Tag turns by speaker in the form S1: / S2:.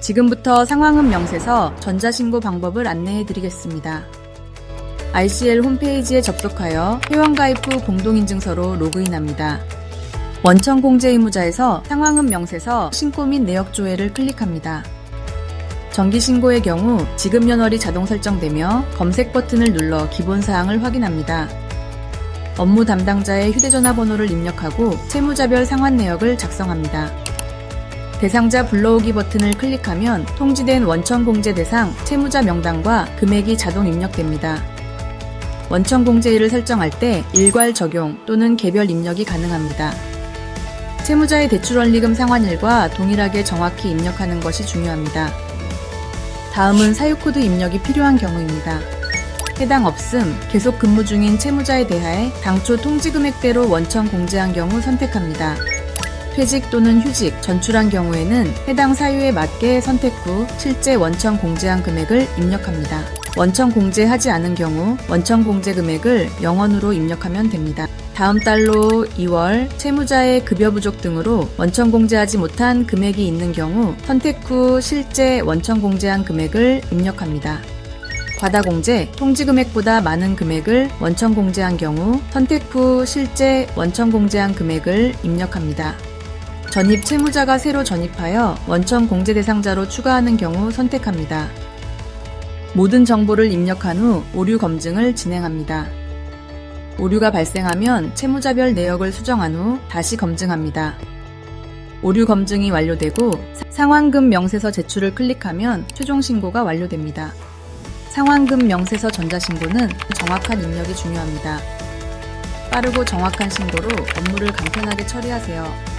S1: 지금부터 상황은 명세서 전자신고 방법을 안내해 드리겠습니다. RCL 홈페이지에 접속하여 회원가입 후 공동인증서로 로그인합니다. 원천 공제 의무자에서 상황은 명세서 신고 및 내역 조회를 클릭합니다. 정기 신고의 경우 지급 연월이 자동 설정되며 검색 버튼을 눌러 기본 사항을 확인합니다. 업무 담당자의 휴대전화 번호를 입력하고 채무자별 상환 내역을 작성합니다. 대상자 불러오기 버튼을 클릭하면 통지된 원천 공제 대상 채무자 명단과 금액이 자동 입력됩니다. 원천 공제일을 설정할 때 일괄 적용 또는 개별 입력이 가능합니다. 채무자의 대출 원리금 상환일과 동일하게 정확히 입력하는 것이 중요합니다. 다음은 사유코드 입력이 필요한 경우입니다. 해당 없음, 계속 근무 중인 채무자에 대하여 당초 통지 금액대로 원천 공제한 경우 선택합니다. 퇴직 또는 휴직, 전출한 경우에는 해당 사유에 맞게 선택 후 실제 원천 공제한 금액을 입력합니다. 원천 공제하지 않은 경우 원천 공제 금액을 0원으로 입력하면 됩니다. 다음 달로 2월 채무자의 급여 부족 등으로 원천 공제하지 못한 금액이 있는 경우 선택 후 실제 원천 공제한 금액을 입력합니다. 과다 공제, 통지 금액보다 많은 금액을 원천 공제한 경우 선택 후 실제 원천 공제한 금액을 입력합니다. 전입 채무자가 새로 전입하여 원천 공제 대상자로 추가하는 경우 선택합니다. 모든 정보를 입력한 후 오류 검증을 진행합니다. 오류가 발생하면 채무자별 내역을 수정한 후 다시 검증합니다. 오류 검증이 완료되고 상환금 명세서 제출을 클릭하면 최종 신고가 완료됩니다. 상환금 명세서 전자신고는 정확한 입력이 중요합니다. 빠르고 정확한 신고로 업무를 간편하게 처리하세요.